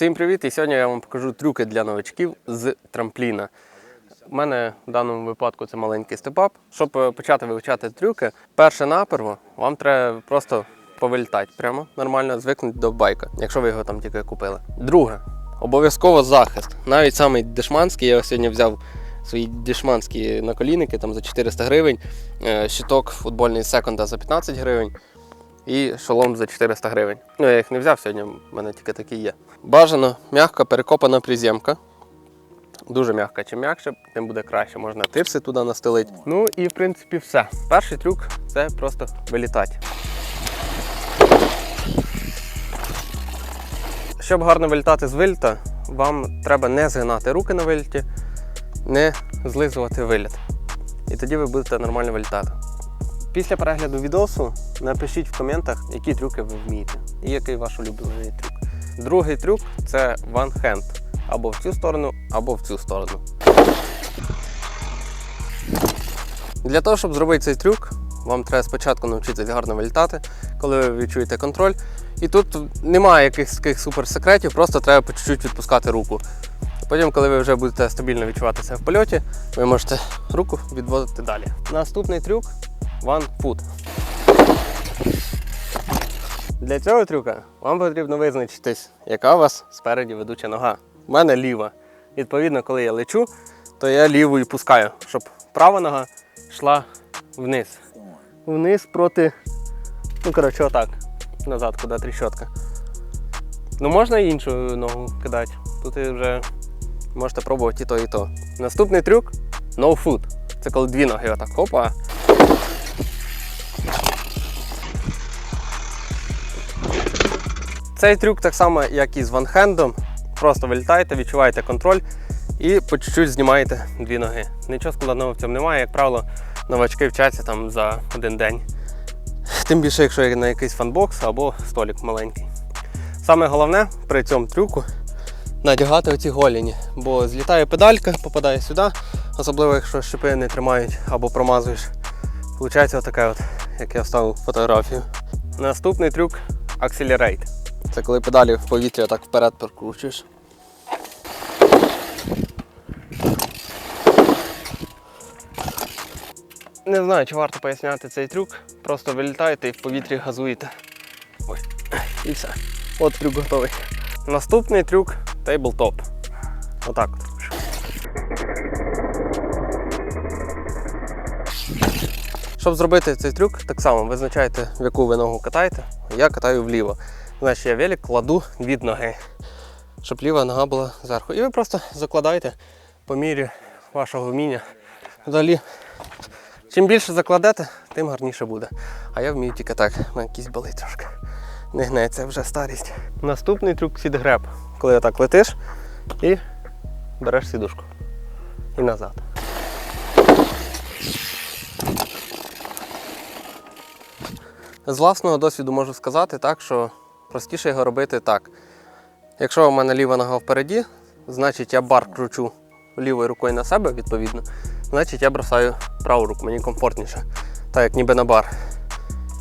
Всім привіт! І сьогодні я вам покажу трюки для новачків з трампліна. У мене в даному випадку це маленький степап. Щоб е, почати вивчати трюки, перше наперво вам треба просто повилітати прямо нормально, звикнути до байка, якщо ви його там тільки купили. Друге, обов'язково захист. Навіть самий дешманський, я сьогодні взяв свої дешманські наколінники там за 400 гривень, е, щиток футбольний секонда за 15 гривень і шолом за 400 гривень. Ну, я їх не взяв сьогодні, в мене тільки такі є. Бажано м'яка перекопана приземка. Дуже м'яка. Чим м'якше, тим буде краще. Можна тирси туди настелити. Ну і в принципі все. Перший трюк це просто вилітати. Щоб гарно вилітати з вильта, вам треба не згинати руки на вильті, не злизувати виліт. І тоді ви будете нормально вилітати. Після перегляду відосу напишіть в коментах, які трюки ви вмієте і який ваш улюблений трюк. Другий трюк це one hand. Або в цю сторону, або в цю сторону. Для того, щоб зробити цей трюк, вам треба спочатку навчитися гарно вилітати, коли ви відчуєте контроль. І тут немає якихось таких суперсекретів, просто треба по чуть-чуть відпускати руку. Потім, коли ви вже будете стабільно відчувати це в польоті, ви можете руку відводити далі. Наступний трюк One foot. Для цього трюка вам потрібно визначитись, яка у вас спереді ведуча нога. У мене ліва. Відповідно, коли я лечу, то я лівою пускаю, щоб права нога йшла вниз. Вниз проти. Ну, коротше, отак. Назад, куди тріщотка. Ну, можна і іншу ногу кидати. Тут і вже можете пробувати і то, і то. Наступний трюк no foot. Це коли дві ноги отак хопа. Цей трюк так само, як і з ванхендом. Просто вилітаєте, відчуваєте контроль і по чуть-чуть знімаєте дві ноги. Нічого складного в цьому немає, як правило, новачки вчаться там за один день. Тим більше, якщо є на якийсь фанбокс або столик маленький. Саме головне при цьому трюку надягати оці голіні, бо злітає педалька, попадає сюди, особливо якщо шипи не тримають або промазуєш. Получається отаке, от, як я вставив фотографію. Наступний трюк Accelerate. Це коли педалі в повітря так вперед прокручуєш. Не знаю, чи варто поясняти цей трюк. Просто вилітаєте і в повітрі газуєте. Ой. І все. От трюк готовий. Наступний трюк тейблтоп. Отак от. Щоб зробити цей трюк, так само визначаєте, в яку ви ногу катаєте. Я катаю вліво. Значить, я велик кладу від ноги, щоб ліва нога була зверху. І ви просто закладаєте по мірі вашого вміння. Взагалі, чим більше закладете, тим гарніше буде. А я вмію тільки так, на якісь болить трошки. Не гнеться вже старість. Наступний трюк сідгреб. Коли отак летиш і береш сідушку. І назад. З власного досвіду можу сказати так, що простіше його робити так. Якщо у мене ліва нога впереді, значить я бар кручу лівою рукою на себе, відповідно, значить я бросаю праву руку, мені комфортніше, так як ніби на бар.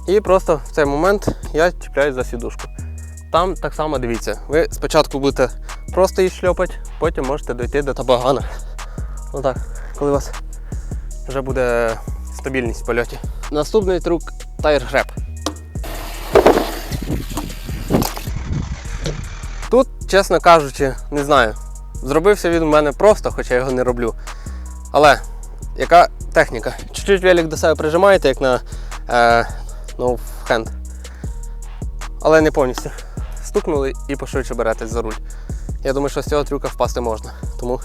І просто в цей момент я чіпляюсь за сідушку. Там так само дивіться, ви спочатку будете просто її шльопати, потім можете дойти до табагана. Отак, коли у вас вже буде стабільність в польоті. Наступний трюк тайр греб. Тут, чесно кажучи, не знаю. Зробився він у мене просто, хоча я його не роблю. Але яка техніка? Чуть-чуть велик до себе прижимаєте, як на е, no hand. Але не повністю. Стукнули і пошвидше беретесь за руль. Я думаю, що з цього трюка впасти можна. Тому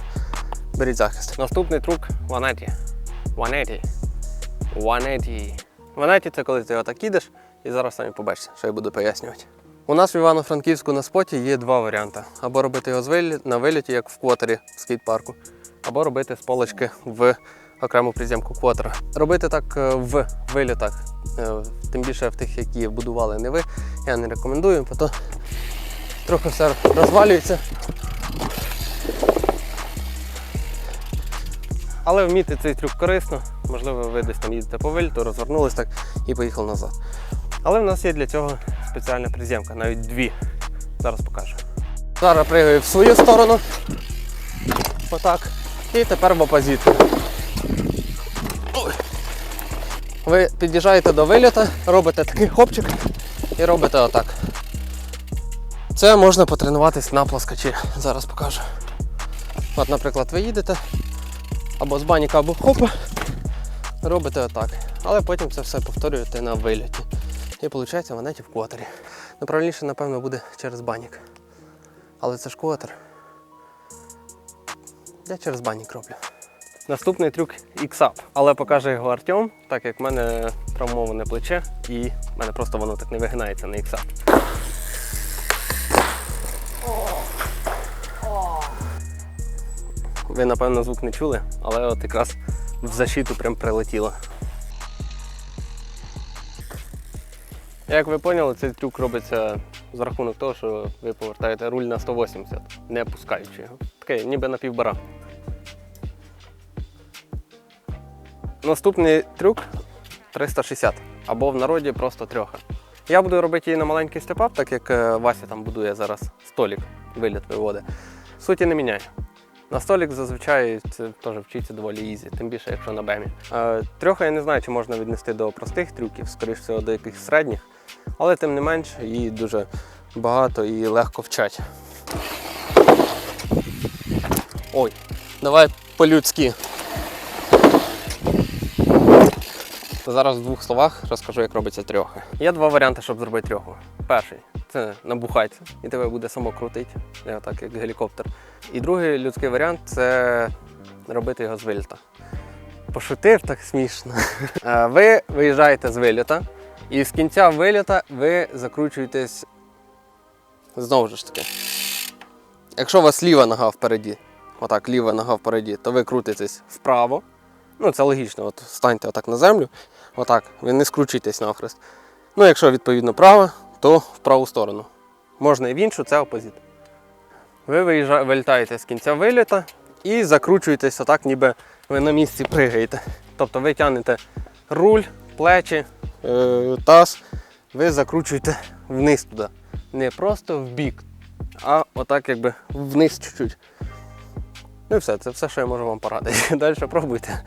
беріть захист. Наступний трюк ванеті. Ванеті. Ванеті. Ванеті це коли ти отак їдеш і зараз самі побачите, що я буду пояснювати. У нас в Івано-Франківську на споті є два варіанти: або робити його на виліті, як в квотері в скейт-парку, або робити з полочки в окрему приземку квотера. Робити так е, в вилітах, е, тим більше в тих, які будували не ви, я не рекомендую, бо то трохи все розвалюється. Але вміти цей трюк корисно. Можливо, ви десь там їдете по виліту, розвернулись так і поїхали назад. Але в нас є для цього спеціальна приземка, навіть дві. Зараз покажу. Зараз пригаю в свою сторону. Отак. І тепер в опозит. Ви під'їжджаєте до виліта, робите такий хопчик і робите отак. Це можна потренуватись на плоскочі. Зараз покажу. От, наприклад, ви їдете або з баніка, або хопа, робите отак. Але потім це все повторюєте на виліті. І виходить в монеті в квотері. Ну, правильніше, напевно, буде через банік. Але це ж квотер. Я через банік роблю. Наступний трюк X-Up, але покаже його Артем, так як в мене травмоване плече і в мене просто воно так не вигинається на X-Up. Ви, напевно, звук не чули, але от якраз в защиту прям прилетіло. Як ви поняли, цей трюк робиться за рахунок того, що ви повертаєте руль на 180, не опускаючи його. Таке, ніби на півбара. Наступний трюк 360 або в народі просто трьоха. Я буду робити її на маленький степап, так як е, Вася там будує зараз столік, виліт виводить. Суті не міняє. На столік зазвичай це теж вчиться доволі ізі, тим більше, якщо на бемі. Е, трьоха я не знаю, чи можна віднести до простих трюків, скоріш всього до якихось середніх, але тим не менш її дуже багато і легко вчать. Ой, давай по-людськи. Зараз в двох словах розкажу, як робиться трьоха. Є два варіанти, щоб зробити трьоху. Перший це набухатися, і тебе буде само крутити, так як гелікоптер. І другий людський варіант це робити його з виліта. Пошутив так смішно. Ви виїжджаєте з виліта, і з кінця виліта ви закручуєтесь знову ж таки. Якщо у вас ліва нога впереді, отак, ліва нога впереді, то ви крутитесь вправо. Ну, це логічно, от станьте отак на землю, отак, ви не скручуйтесь навхрест. Ну, якщо відповідно права, то в праву сторону. Можна і в іншу, це опозит. Ви вилітаєте з кінця виліта і закручуєтесь отак, ніби ви на місці пригаєте. Тобто ви тягнете руль, плечі, е, таз, ви закручуєте вниз туди. Не просто в бік, а отак якби вниз чуть-чуть. Ну і все, це все, що я можу вам порадити. Далі пробуйте.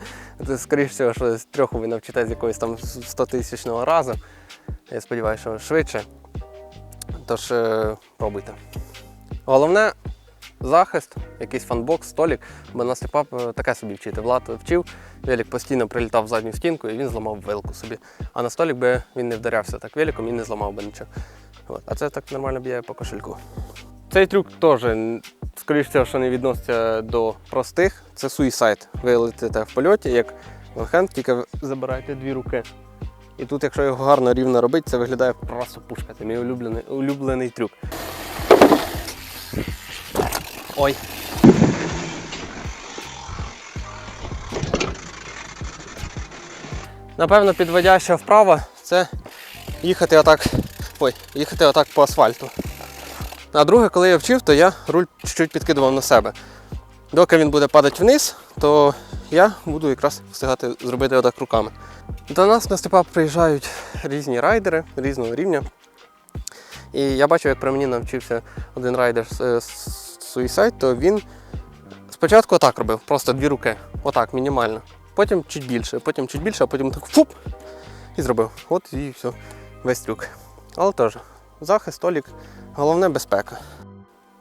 Це, скоріш всього, що з трьох ви навчитесь якогось там 100 тисячного разу. Я сподіваюся, що швидше. Тож е, пробуйте. Головне захист, якийсь фанбокс, столік, бо на степап е, таке собі вчити. Влад вчив, велик постійно прилітав в задню стінку і він зламав вилку собі. А на столік би він не вдарявся так великом і не зламав би нічого. А це так нормально б'є по кошельку. Цей трюк теж, скоріш всього, що не відноситься до простих. Це суїсайд. Ви летите в польоті, як лонхенд, тільки забираєте дві руки. І тут, якщо його гарно рівно робити, це виглядає просто пушка. Це мій улюблений, улюблений трюк. Ой. Напевно, підводяща вправа це їхати отак. Ой, їхати отак по асфальту. А друге, коли я вчив, то я руль чуть-чуть підкидував на себе. Доки він буде падати вниз, то я буду якраз встигати зробити отак руками. До нас на степап приїжджають різні райдери різного рівня. І я бачив, як при мені навчився один райдер з Suicide, то він спочатку отак робив, просто дві руки. Отак, мінімально. Потім чуть більше, потім чуть більше, а потім так фуп і зробив. От і все, весь трюк. Але теж, захист, столік, головне безпека.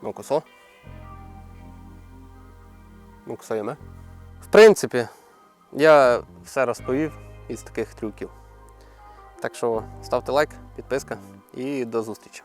Мокусо. Мокусо яме. В принципі, я все розповів із таких трюків. Так що ставте лайк, підписка і до зустрічі.